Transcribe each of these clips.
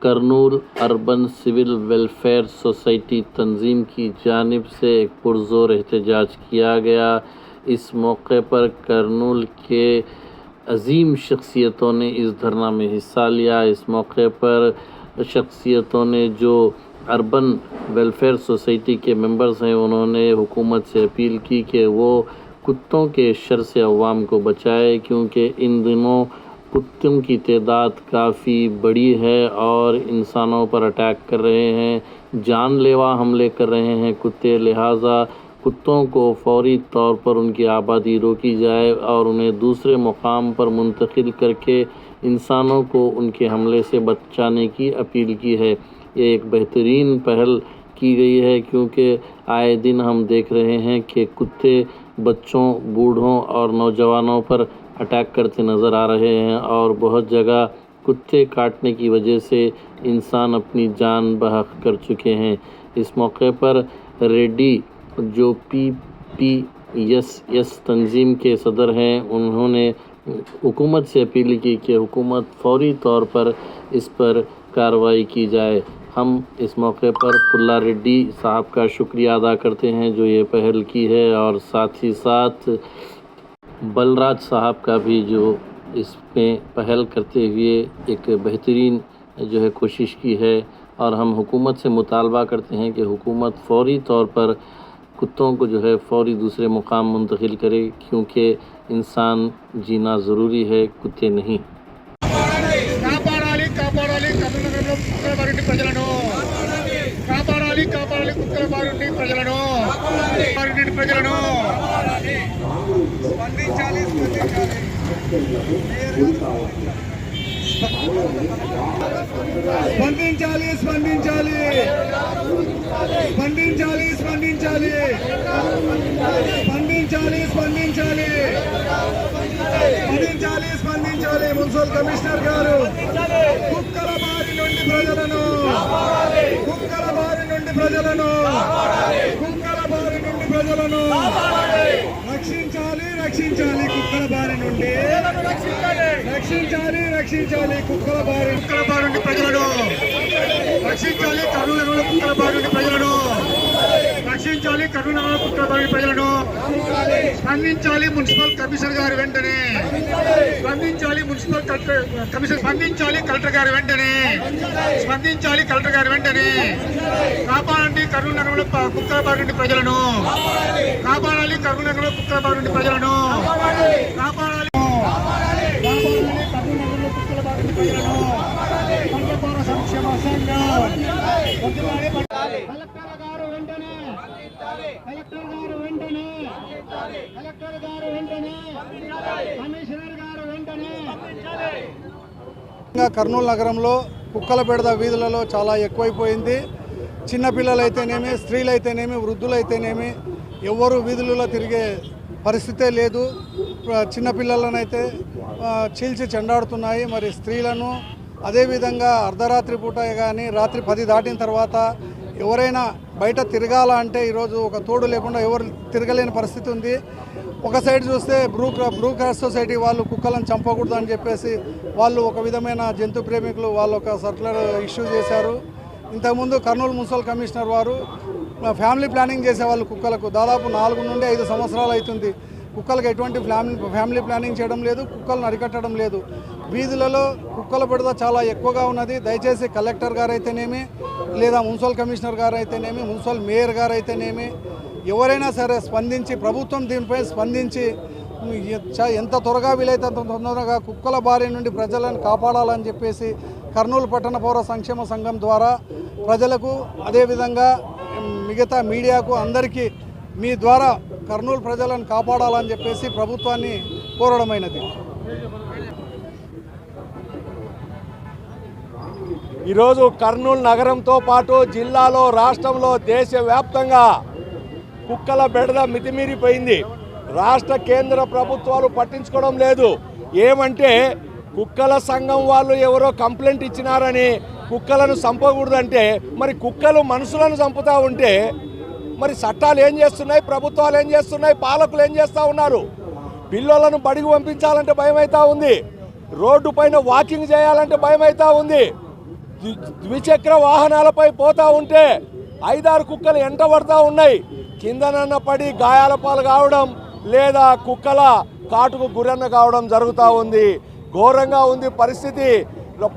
کرنول اربن سول ویلفیئر سوسائٹی تنظیم کی جانب سے ایک پرزور احتجاج کیا گیا۔ اس موقع پر کرنول کے عظیم شخصیتوں نے اس دھرنا میں حصہ لیا۔ اس موقع پر شخصیتوں نے جو اربن ویلفیئر سوسائٹی کے ممبرز ہیں، انہوں نے حکومت سے اپیل کی کہ وہ کتوں کے شر سے عوام کو بچائے، کیونکہ ان دنوں کتوں کی تعداد کافی بڑی ہے اور انسانوں پر اٹیک کر رہے ہیں، جان لیوا حملے کر رہے ہیں۔ کتے، لہٰذا کتوں کو فوری طور پر ان کی آبادی روکی جائے اور انہیں دوسرے مقام پر منتقل کر کے انسانوں کو ان کے حملے سے بچانے کی اپیل کی ہے۔ یہ ایک بہترین پہل کی گئی ہے، کیونکہ آئے دن ہم دیکھ رہے ہیں کہ کتے، بچوں، بوڑھوں اور نوجوانوں پر اٹیک کرتے نظر آ رہے ہیں اور بہت جگہ کتے کاٹنے کی وجہ سے انسان اپنی جان بحق کر چکے ہیں۔ اس موقع پر ریڈی جو پی پی یس یس تنظیم کے صدر ہیں، انہوں نے حکومت سے اپیل کی کہ حکومت فوری طور پر اس پر کاروائی کی جائے۔ ہم اس موقع پر پلہ ریڈی صاحب کا شکریہ ادا کرتے ہیں جو یہ پہل کی ہے اور ساتھ ہی ساتھ بلراج صاحب کا بھی جو اس میں پہل کرتے ہوئے ایک بہترین جو ہے کوشش کی ہے اور ہم حکومت سے مطالبہ کرتے ہیں کہ حکومت فوری طور پر کتوں کو جو ہے فوری دوسرے مقام منتقل کرے کیونکہ انسان جینا ضروری ہے کتے نہیں ప్రజలను స్పందించాలి స్పందించాలి. స్పందించాలి స్పందించాలి. స్పందించాలి స్పందించాలి. స్పందించాలి స్పందించాలి స్పందించాలి మున్సిపల్ కమిషనర్ గారు. కుక్కల బారి నుండి ప్రజలను. కుక్కల బారి నుండి ప్రజలను కుక్కల బారి నుండి ప్రజలను రక్షించాలి రక్షించాలి కుక్కల బారి నుండి రక్షించాలి రక్షించాలి కుక్కల బారి కుక్కల బారి నుండి ప్రజలను. రక్షించాలి కర్నూలు కుక్కల బారి నుండి ప్రజలను. రక్షించాలి కర్నూలు కుక్కల బారి ప్రజలను. స్పందించాలి మున్సిపల్ కమిషనర్ గారు వెంటనే. స్పందించాలి మున్సిపల్ కలెక్టర్ కమిషనర్ స్పందించాలి కలెక్టర్ గారు వెంటనే. స్పందించాలి కలెక్టర్ గారు వెంటనే. కాపాడండి కర్నూలు నగరంలో కుక్కల బారి నుండి ప్రజలను. కాపాడాలి కర్నూలు నగరంలో కుక్కల బారి నుండి ప్రజలను కాపాడాలి కాపాడాలి కర్నూలు నగరంలో కుక్కల బారి నుండి ప్రజలను పంటకోర సంక్షేమ సంఘం వదిలాలి పట్టాలి. కలెక్టర్ గారు వెంటనే కలెక్టర్ గారు వెంటనే కలెక్టర్ గారు వెంటనే కమిషనర్ గారు వెంటనే. కర్నూలు నగరంలో కుక్కల బెడద వీధులలో చాలా ఎక్కువైపోయింది. చిన్నపిల్లలైతేనేమి స్త్రీలైతేనేమి వృద్ధులైతేనేమి ఎవరు వీధులలో తిరిగే పరిస్థితే లేదు. చిన్నపిల్లలనైతే చీల్చి చెండాడుతున్నాయి. మరి స్త్రీలను అదేవిధంగా అర్ధరాత్రి పూట కానీ రాత్రి పది దాటిన తర్వాత ఎవరైనా బయట తిరగాల అంటే ఈరోజు ఒక తోడు లేకుండా ఎవరు తిరగలేని పరిస్థితి ఉంది. ఒక సైడ్ చూస్తే బ్రూ బ్రూ క్రాస్ సొసైటీ వాళ్ళు కుక్కలను చంపకూడదు అని చెప్పేసి వాళ్ళు ఒక విధమైన జంతు ప్రేమికులు వాళ్ళు ఒక సర్కులర్ ఇష్యూ చేశారు. ఇంతకుముందు కర్నూలు మున్సిపల్ కమిషనర్ వారు ఫ్యామిలీ ప్లానింగ్ చేసేవాళ్ళు కుక్కలకు. దాదాపు నాలుగు నుండి ఐదు సంవత్సరాలు అవుతుంది. కుక్కలకు ఎటువంటి ఫ్యామిలీ ఫ్యామిలీ ప్లానింగ్ చేయడం లేదు కుక్కలను అరికట్టడం లేదు. వీధులలో కుక్కల బుడద చాలా ఎక్కువగా ఉన్నది. దయచేసి కలెక్టర్ గారు అయితేనేమి లేదా మున్సిపల్ కమిషనర్ గారు అయితేనేమి మున్సిపల్ మేయర్ గారు అయితేనేమి ఎవరైనా సరే స్పందించి ప్రభుత్వం దీనిపై స్పందించి ఎంత త్వరగా వీలైతే అంత తొందరగా కుక్కల బారి నుండి ప్రజలను కాపాడాలని చెప్పేసి కర్నూలు పట్టణ పౌర సంక్షేమ సంఘం ద్వారా ప్రజలకు అదేవిధంగా మిగతా మీడియాకు అందరికీ మీ ద్వారా కర్నూలు ప్రజలను కాపాడాలని చెప్పేసి ప్రభుత్వాన్ని కోరడమైనది. ఈరోజు కర్నూలు నగరంతో పాటు జిల్లాలో రాష్ట్రంలో దేశవ్యాప్తంగా కుక్కల బెడద మితిమీరిపోయింది. రాష్ట్ర కేంద్ర ప్రభుత్వాలు పట్టించుకోవడం లేదు. ఏమంటే కుక్కల సంఘం వాళ్ళు ఎవరో కంప్లైంట్ ఇచ్చినారని కుక్కలను చంపకూడదంటే మరి కుక్కలు మనుషులను చంపుతూ ఉంటే మరి చట్టాలు ఏం చేస్తున్నాయి? ప్రభుత్వాలు ఏం చేస్తున్నాయి? పాలకులు ఏం చేస్తూ ఉన్నారు? పిల్లలను బడికి పంపించాలంటే భయం అవుతా ఉంది. రోడ్డు పైన వాకింగ్ చేయాలంటే భయం అవుతా ఉంది ద్విచక్ర వాహనాలపై పోతా ఉంటే ఐదారు కుక్కలు ఎంట పడతా ఉన్నాయి. కిందనన్న పడి గాయాల పాలు కావడం లేదా కుక్కల కాటుకు గురన్న కావడం జరుగుతూ ఉంది. ఘోరంగా ఉంది పరిస్థితి.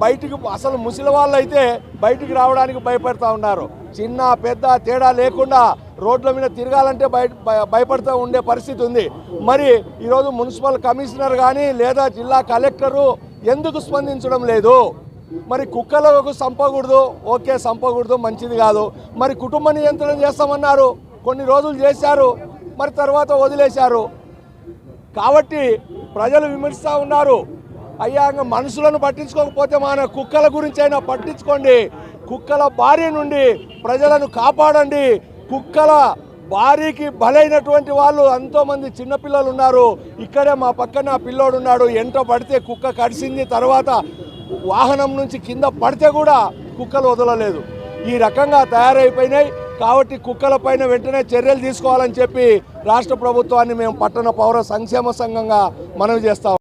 బయటికి అసలు ముసలి వాళ్ళు అయితే బయటికి రావడానికి భయపడతా ఉన్నారు. చిన్న పెద్ద తేడా లేకుండా రోడ్ల మీద తిరగాలంటే బయ భయ- భయపడుతూ ఉండే పరిస్థితి ఉంది. మరి ఈరోజు మున్సిపల్ కమిషనర్ కానీ లేదా జిల్లా కలెక్టరు ఎందుకు స్పందించడం లేదు? మరి కుక్కలకు చంపకూడదు ఓకే చంపకూడదు మంచిది కాదు. మరి కుటుంబ నియంత్రణ చేస్తామన్నారు కొన్ని రోజులు చేశారు మరి తర్వాత వదిలేశారు. కాబట్టి ప్రజలు విమర్శిస్తూ ఉన్నారు. అయ్యా మనుషులను పట్టించుకోకపోతే మన కుక్కల గురించి అయినా పట్టించుకోండి. కుక్కల బారి నుండి ప్రజలను కాపాడండి. కుక్కల భారీకి బలైనటువంటి వాళ్ళు ఎంతోమంది చిన్నపిల్లలు ఉన్నారు. ఇక్కడే మా పక్కన పిల్లోడు ఉన్నాడు. ఎంట పడితే కుక్క కడిసింది తర్వాత వాహనం నుంచి కింద పడితే కూడా కుక్కలు వదలలేదు. ఈ రకంగా తయారైపోయినాయి. కాబట్టి కుక్కల పైన వెంటనే చర్యలు తీసుకోవాలని చెప్పి రాష్ట్ర ప్రభుత్వాన్ని మేము పట్టణ పౌర సంక్షేమ సంఘంగా మనవి చేస్తాం.